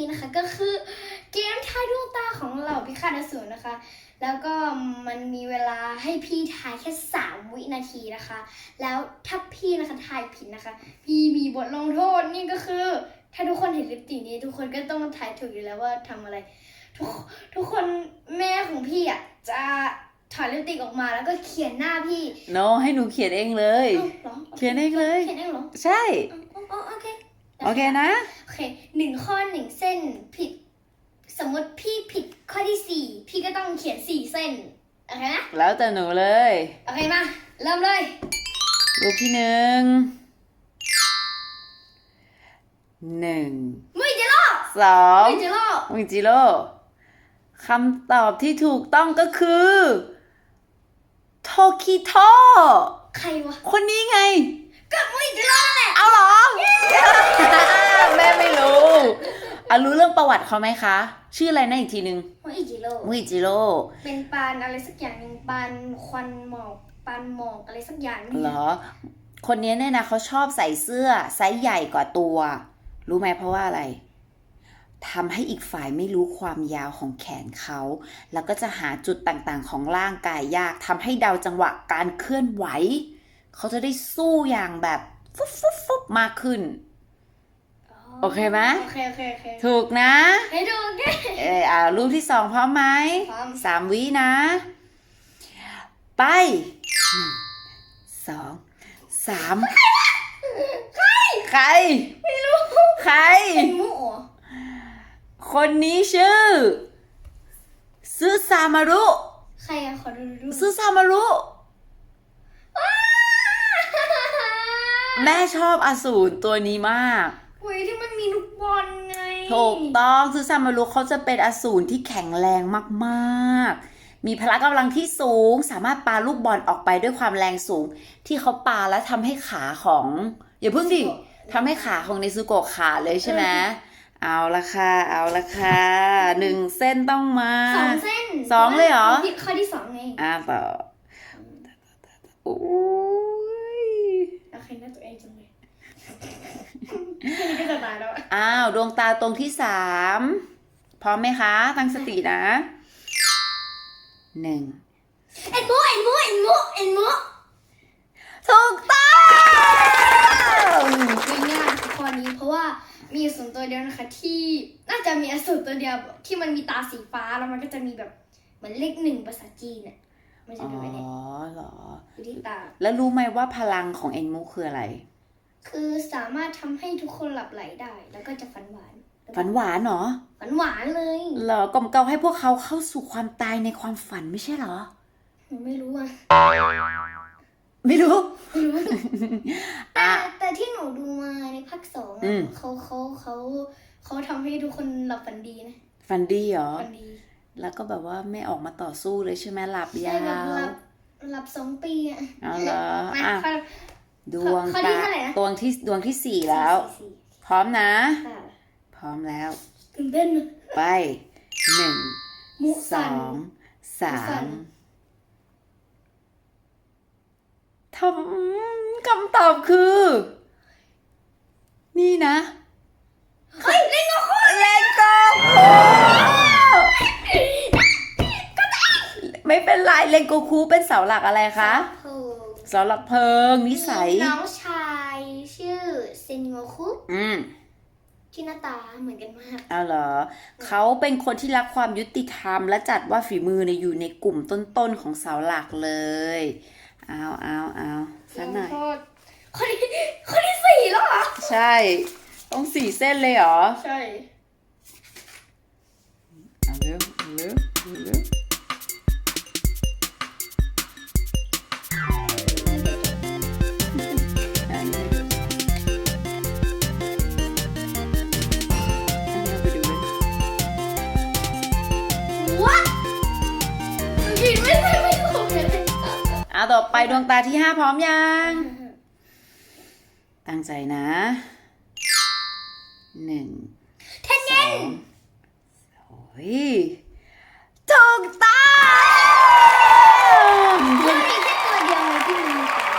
พี่นะคะ ก็คือเกมทายดวงตาของเหล่าพิฆาตอสูรนะคะ แล้วก็มันมีเวลาให้พี่ทายแค่สามวินาทีนะคะ แล้วถ้าพี่นะคะทายผิดนะคะ พี่มีบทลงโทษนี่ก็คือ ถ้าทุกคนเห็นลิปสติกนี้ ทุกคนก็ต้องทายถูกอยู่แล้วว่าทำอะไร ทุกทุกคนแม่ของพี่อะจะถอดลิปสติกออกมาแล้วก็เขียนหน้าพี่โนให้หนูเขียนเองเลยอ้าวหรอเขียนเองเลย เขียนเองเหรอ ใช่อ๋ออ๋อโอเค โอเคนะ โอเคหนึ่งข้อหนึ่งเส้นผิด สมมติพี่ผิดข้อที่สี่พี่ก็ต้องเขียนสี่เส้น โอเคนะ แล้วแต่หนูเลย โอเคมา เริ่มเลย รูปที่หนึ่ง หนึ่งมุยเจโร่สองมุยเจโร่มิจิโร่คำตอบที่ถูกต้องก็คือโทคิโตใครวะ คนนี้ไง ก็มุยเจโร่นั่นแหละเอาเหรอ แม่ไม่รู้อะรู้เรื่องประวัติเขาไหมคะ ชื่ออะไรนะอีกทีหนึ่งมุยเจโร่มิจิโร่เป็นปานอะไรสักอย่างหนึ่งปานควันหมอกปานหมอกอะไรสักอย่างนี่เหรอ คนนี้เนี่ยนะเขาชอบใส่เสื้อไซส์ใหญ่กว่าตัว รู้ไหมเพราะว่าอะไรทำให้อีกฝ่ายไม่รู้ความยาวของแขนเขา แล้วก็จะหาจุดต่างๆ ของร่างกายยากทำให้เดาจังหวะการเคลื่อนไหว เขาจะได้สู้อย่างแบบฟุบฟุบฟุบมากขึ้น โอเคไหมโอเคโอเคโอเคถูกนะ ให้ดูโอเคเอออ่ารูปที่สองพร้อมไหมพร้อม สามวินะ ไปหนึ่งสองสามใครใครไม่รู้ใคร เป็นมุเหรอคนนี้ชื่อซึซามารุ ใครอะขอดูดูดูซึซามารุ แม่ชอบอสูรตัวนี้มากเฮ้ยที่มันมีลูกบอลไง ถูกต้องซึซามารุเขาจะเป็นอสูรที่แข็งแรงมากๆ มีพละกำลังที่สูง สามารถปาลูกบอลออกไปด้วยความแรงสูง ที่เขาปาแล้วทำให้ขาของ อย่าเพิ่งดิทำให้ขาของเนซุโกะขาดเลยใช่ไหมเอาละค่ะ เอาละค่ะ หนึ่งเส้นต้องมาสองเส้นสองเลยเหรอผิดข้อที่สองไงอ่าต่อโอ้ย โอเคน่าตัวเองจังเลยแค่นี้ก็จะตายแล้วอะอ้าวดวงตาตรงที่สามพร้อมไหมคะ ตั้งสตินะหนึ่งเอ็นมุเอ็นมุเอ็นมุเอ็นมุถูกต้องง่ายๆข้อนี้เพราะว่ามีอสูรตัวเดียวนะคะ ที่น่าจะมีอสูรตัวเดียวที่มันมีตาสีฟ้าแล้วมันก็จะมีแบบเหมือนเลขหนึ่งภาษาจีนน่ะ มันจะอ๋อเป็นแบบนี้เหรอ อยู่ที่ตา แล้วรู้ไหมว่าพลังของเอ็นมุคืออะไร คือสามารถทำให้ทุกคนหลับไหลได้ แล้วก็จะฝันหวานฝันหวานเหรอ ฝันหวานเลยเหรอกลมเกลาให้พวกเขาเข้าสู่ความตายในความฝันไม่ใช่เหรอ หนูไม่รู้อะไม่รู้ ไม่รู้ แต่อะ แต่ที่หนูดูมาในภาคสองอือะมเขาเขาเขาเขาทำให้ทุกคนหลับฝันดีนะฝันดีเหรอ ฝันดี แล้วก็แบบว่าไม่ออกมาต่อสู้เลยใช่ไหมหลับยาใช่แบบหลัวบหลับสองปีอะเอาเหรอมาอะข้อดวงข้อที่ตาเท่าไหร่นะดวงที่ดวงที่สี่แล้วสี่พร้อมนะสี่ค่ะพร้อมแล้วตื่นเต้นอะไปหนึ่งมุสสัอนงสามุสัมนทำคำตอบคือ นี่นะเฮ้ยเล่นโงคุเลนโกคู ไม่เป็นไรเลนโกคูเป็นเสาหลักอะไรคะโอ้เสาหลักเพลิงนิสัยมีน้องชายชื่อเซนโงคุอืมที่หน้าตาเหมือนกันมากเอาเหรอ เขาเป็นคนที่รักความยุติธรรม และจัดว่าฝีมือเนี่ยอยู่ในกลุ่มต้นๆของเสาหลักเลยเอาเอาเอาสักหน่อยโทษข้อที่ข้อที่สี่แล้วเหรอ ใช่ ต้องสี่เส้นเลยเหรอ ใช่ เอาเร็วเอาเร็วเอาเร็ว ดวงตาที่ห้าพร้อมยัง ตั้งใจนะหนึ่งเทนสเย็อนงโอ้ยถูกต้องมันมีแค่ตัวเดียวเลยที่มีตา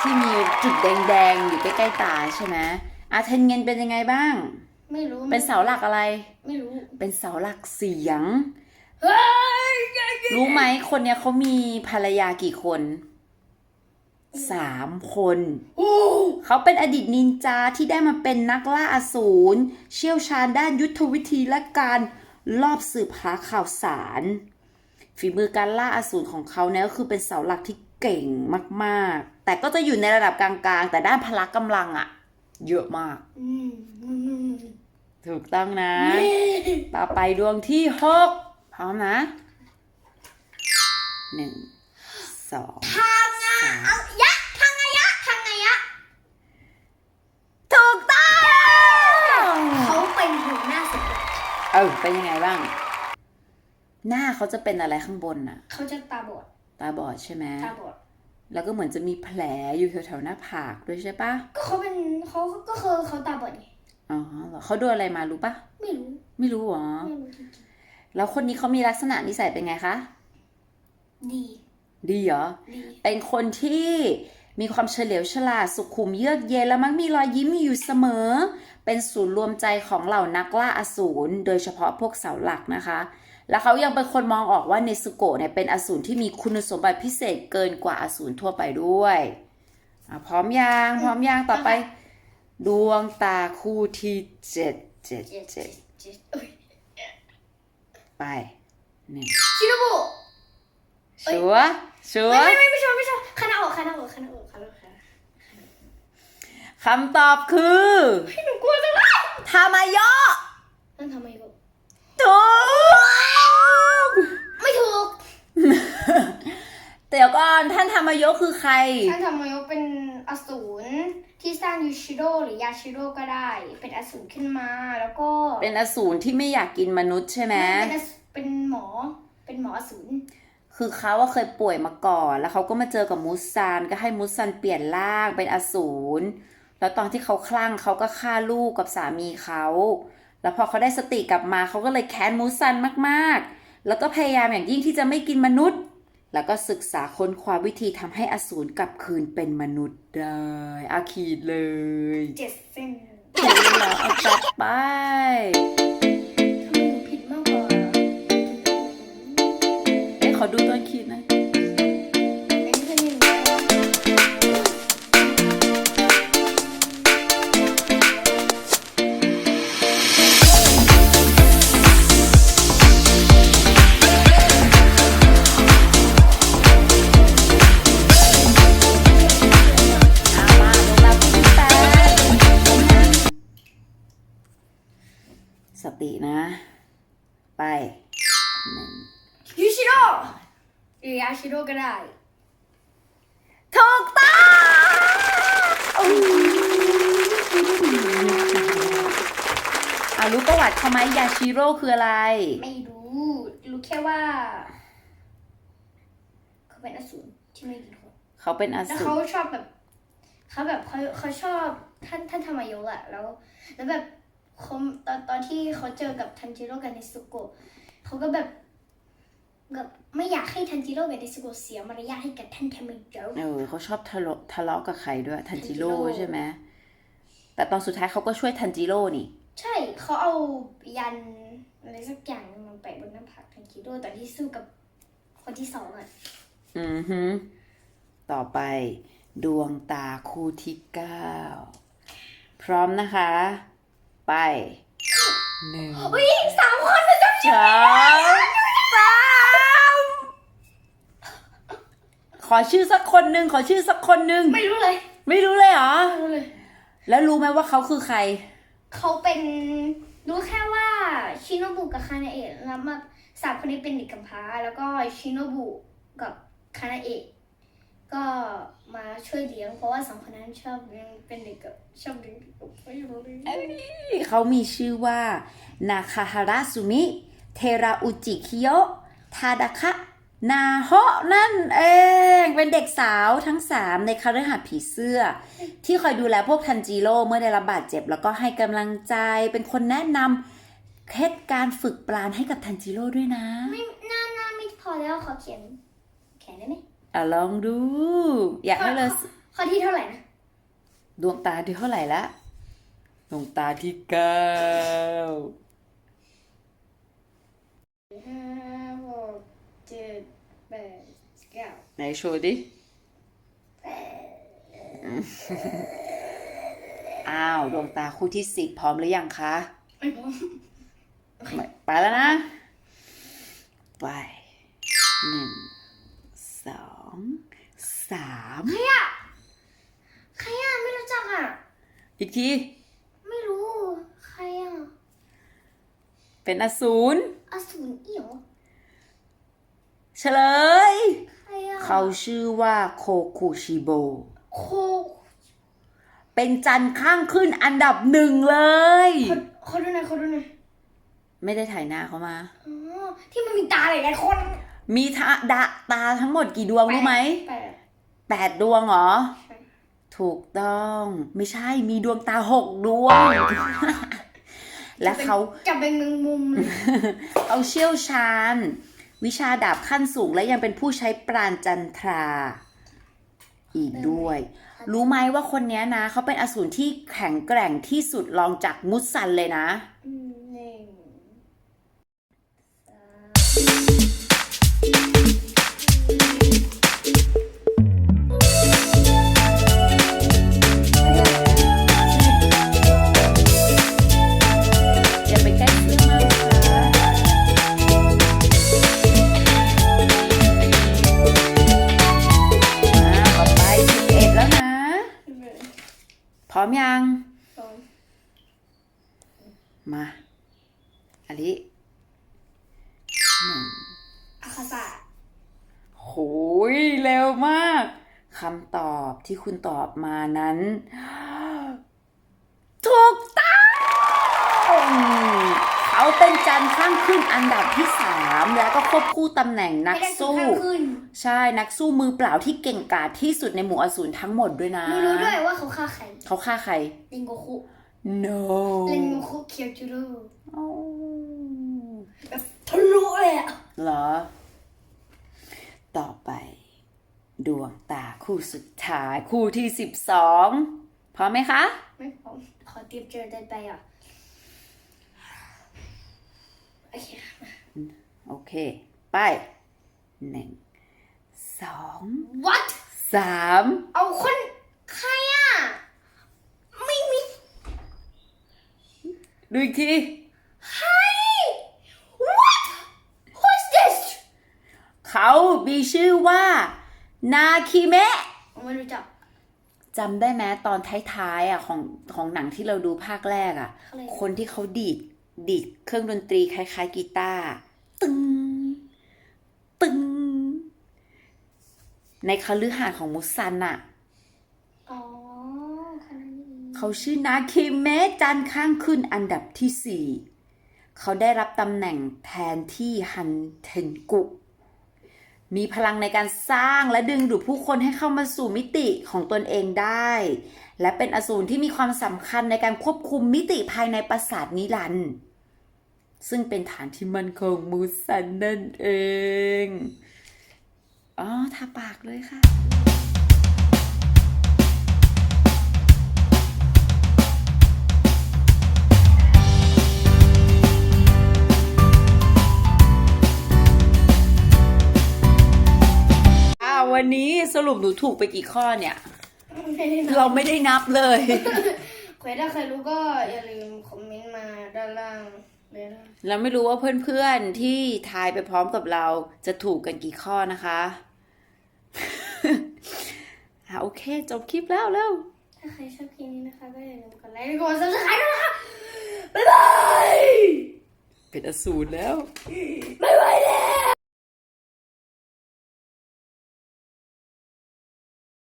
ที่มีจุดแดงๆ อยู่ใกล้ๆตาใช่ไหมอาเทนเงินเป็นยังไงบ้าง ไม่รู้ เป็นเสาหลักอะไร ไม่รู้ เป็นเสาหลักเสียงเฮ้ยรู้ไหมคนเนี้ยเขามีภรรยากี่คน สามคนโอ้เขาเป็นอดีตนินจาที่ได้มาเป็นนักล่าอสูรเชี่ยวชาญด้านยุทธวิธีและการลอบสืบหาข่าวสาร ฝีมือการล่าอสูรของเขาเนี่ยก็คือเป็นเสาหลักที่เก่งมากๆ แต่ก็จะอยู่ในระดับกลางๆ แต่ด้านพละกำลังอะเยอะมากอืมอืมถูกต้องนะ ต่อไปดวงที่หกพร้อมนะหนึ่ง สองทางอะสามเอายะทางอะยะทางอะยะถูกต้องเขาเป็นหัวหน้าสุดยอดเออเป็นยังไงบ้าง หน้าเขาจะเป็นอะไรข้างบนน่ะ เขาจะตาบอดตาบอดใช่ไหมตาบอดแล้วก็เหมือนจะมีแผลอยู่แถวๆหน้าผากด้วยใช่ปะก็เขาเป็นเขาก็คือเขาตาบอดไงอ๋อเหรอเขาโดนอะไรมารู้ปะไม่รู้ ไม่รู้หรอไม่รู้จริงแล้วคนนี้เขามีลักษณะนิสัยเป็นไงคะๆดี ดีเหรอดีเป็นคนที่มีความเฉลียวฉลาดสุขุมเยือกเย็นและมักมีรอยยิ้มอยู่เสมอ เป็นศูนย์รวมใจของเหล่านักล่าอสูรโดยเฉพาะพวกเสาหลักนะคะ และเขายังเป็นคนมองออกว่าเนซุโกะเนี่ยเป็นอสูรที่มีคุณสมบัติพิเศษเกินกว่าอสูรทั่วไปด้วยอะพร้อมยังพร้อมยังต่อไป ดวงตาคู่ที่เจ็ดเจ็ดเจ็ดเจ็ดเจ็ดเอ้ยไปหนึ่งชิโนบุเอ้ยชัวร์ ชัวไม่ร์ไม่ไม่ไม่ชอบไม่ชอบคานาโอะคานาโอะคานาโอะคานาโอะคานาโอะคำตอบคือพี่หนูกลัวจังเลยทามายะนั่นทำไมกูถูกไม่ถูกเดี๋ยวก่อนท่านธรรมยกคือใคร ท่านทำไมยกเป็นอสูรที่สร้างยูชิโร่หรือยาชิโร่ก็ได้ เป็นอสูรขึ้นมาแล้วก็ เป็นอสูรที่ไม่อยากกินมนุษย์ใช่ไหมเป็นอสเป็นหมอเป็นหมออสูร คือเขาว่าเคยป่วยมาก่อน แล้วเขาก็มาเจอกับมูซานก็ให้มูซานเปลี่ยนร่างเป็นอสูร แล้วตอนที่เขาคลั่งเขาก็ฆ่าลูกกับสามีเขา แล้วพอเขาได้สติกลับมาเขาก็เลยแค้นมูซานมากๆ แล้วก็พยายามอย่างยิ่งที่จะไม่กินมนุษย์ แล้วก็ศึกษาค้นคว้าวิธีทำให้อสูรกลับคืนเป็นมนุษย์ได้อาขีดเลยเจ็ดเส้นถูกแล้วเอาจัดไป อ้ยขอดูตอนขีดน่อยอันนี้คือหนึ่งเอามาลงมาผู้ที่แปสตินะ ไปหนึ่ง ยูชิโร่หรือยาชิโร่ก็ได้ถูกต้องอารู้ประวัติเขาไหมยาชิโร่คืออะไร ไม่รู้ รู้แค่ว่า เขาเป็นอสูรที่ไม่กินคนเขาเป็นอแล้วสูเขารชอบแบบเขาแบบเขาเขาชอบท่านท่านธรรมยกอะแล้ว แล้วแบบเขาตอนตอนที่เขาเจอกับทันจิโร่กับเนซุโกะเขาก็แบบ แบบไม่อยากให้ทันจิโร่กับเนซุโกะเสียมารยาทให้กับท่านธรรมยกเออเขาชอบทะเลาะทะเลาะกับใครด้วยทันจิโร่ทันจิโร่ใช่ไหมแต่ตอนสุดท้ายเขาก็ช่วยทันจิโร่นี่ ใช่เขาเอายันอะไรสักอย่างมาแปะบนหน้าผากทันจิโร่ตอนที่สู้กับคนที่สองอะอือฮึต่อไป ดวงตาคู่ที่เก้าพร้อมนะคะ ไปหนึ่งอุ้ยสามคนเลยจ้ะสองสาม ขอชื่อสักคนหนึ่งขอชื่อสักคนหนึ่งไม่รู้เลยไม่รู้เลยเหรอ ไม่รู้เลย แล้วรู้ไหมว่าเขาคือใคร เขาเป็นรู้แค่ว่าชิโนบุกับคานาเอะแล้วมาสามคนนี้เป็นเด็กกำพร้า แล้วก็ชิโนบุกับคานาเอะก็มาช่วยเลี้ยงเพราะว่าสองคนนั้นชอบเลี้ยงเป็นเด็กกับชอบเลี้ยงเด็กกับไม่รู้เลยเขามีชื่อว่านาคาฮาระสุมิ เทราอุจิคิโยะทาดะคะ นาโฮะนั่นเอง เป็นเด็กสาวทั้งสามในคฤหาสน์ผีเสื้อ ที่คอยดูแลพวกทันจิโร่เมื่อได้รับบาดเจ็บ แล้วก็ให้กำลังใจเป็นคนแนะนำเคล็ดการฝึกปราณให้กับทันจิโร่ด้วยนะ ไม่น่าน่าไม่พอแล้วขอเขียนแขนได้ไหมอะลองดู อยากให้เลยข้อที่เท่าไหร่นะ ดวงตาดูเท่าไหร่ละวงตาที่เก้าห้าหก เจ็ดแปดเก้าไหนโชว์ดิ อ้าว ดวงตาคู่ที่สิบพร้อมหรือยังคะไม่พอไม่ไปแล้วนะไปหนึ่งสองสามใครอะใครอะไม่รู้จักอะอีกที ไม่รู้ ใครอะเป็นอสูรอสูรเอี่ยว เฉลยใครอะเขาชื่อว่าโคคุชิโบ โคเป็นจันทร์ข้างขึ้นอันดับหนึ่งเลย เขาเขาดูหน่อยเขาดูหน่อยไม่ได้ถ่ายหน้าเขามา อ๋อที่มันมีตาหลายๆคนมีทะดะตาทั้งหมดกี่ดวงรู้ไหมแปดแปดดวงเหรอใช่ถูกต้อง ไม่ใช่มีดวงตาหกดวง และเขา จับเป็นแมงมุมเลย เขาเชี่ยวชาญ วิชาดาบขั้นสูงและยังเป็นผู้ใช้ปราณจันทรา อีกด้วย รู้ไหมว่าคนเนี้ยนะ เขาเป็นอสูรที่แข็งแกร่งที่สุดรองจากมุสซันเลยนะ อืม พร้อมยังสองมาอันนี้หนึ่งอาคาสะโหยเร็วมากคำตอบที่คุณตอบมานั้น ถูกต้อง เขาเป็นจันทร์ข้างขึ้นอันดับที่สามแล้วก็ควบคู่ตำแหน่งนักไม่ได้สุดสู้ข้างขึ้นใช่นักสู้มือเปล่าที่เก่งกาจที่สุดในหมู่อสูรทั้งหมดด้วยนะไม่รู้ด้วยว่าเขาฆ่าใคร เขาฆ่าใครลิงโกคุ no ลิงโกคุเคียวจูโร่โอ้แบบทะลุเลยอะเหรอ ต่อไป ดวงตาคู่สุดท้ายคู่ที่สิบสองพร้อมไหมคะ ไม่พอขอเตรียมเจอได้ไปอะ โอเคค่ะโอเค ไปหนึ่งสอง what สามเอาคนใครอะ ไม่มีดูอีกทีใคร what who's this เขามีชื่อว่า นาคิเมะไม่รู้จัก จำได้ไหมตอนท้ายๆอะของของหนังที่เราดูภาคแรกอะ อะไร คนที่เขาดีด ดีดเครื่องดนตรีคล้ายๆกีตาร์ตึง ตึง ในคฤหาสน์ของมุสซันอะอ๋อคนนั้นนี่เขาชื่อนาคิเมะจันข้างขึ้นอันดับที่สี่เขาได้รับตำแหน่งแทนที่ฮันเทนกุ มีพลังในการสร้างและดึงดูดผู้คนให้เข้ามาสู่มิติของตนเองได้ และเป็นอสูรที่มีความสำคัญในการควบคุมมิติภายในปราสาทนิรันด์ซึ่งเป็นฐานที่มั่นคงมูสันนั่นเอง อ๋อทาปากเลยค่ะ วันนี้สรุปหนูถูกไปกี่ข้อเนี่ย ไม่ได้นะเราไม่ได้นับเลย ใครถ้าใครรู้ก็อย่าลืมคอมเมนต์มาด้านล่างเลยนะเราไม่รู้ว่าเพื่อนๆที่ทายไปพร้อมกับเราจะถูกกันกี่ข้อนะคะอ่าโอเค จบคลิปแล้วเร็ว ถ้าใครชอบคลิปนี้นะคะก็อย่าลืมกดไลค์และกดซับสไครต์ด้วยนะคะบ๊ายบายเป็นอสูรแล้ว บ๊ายบายเลย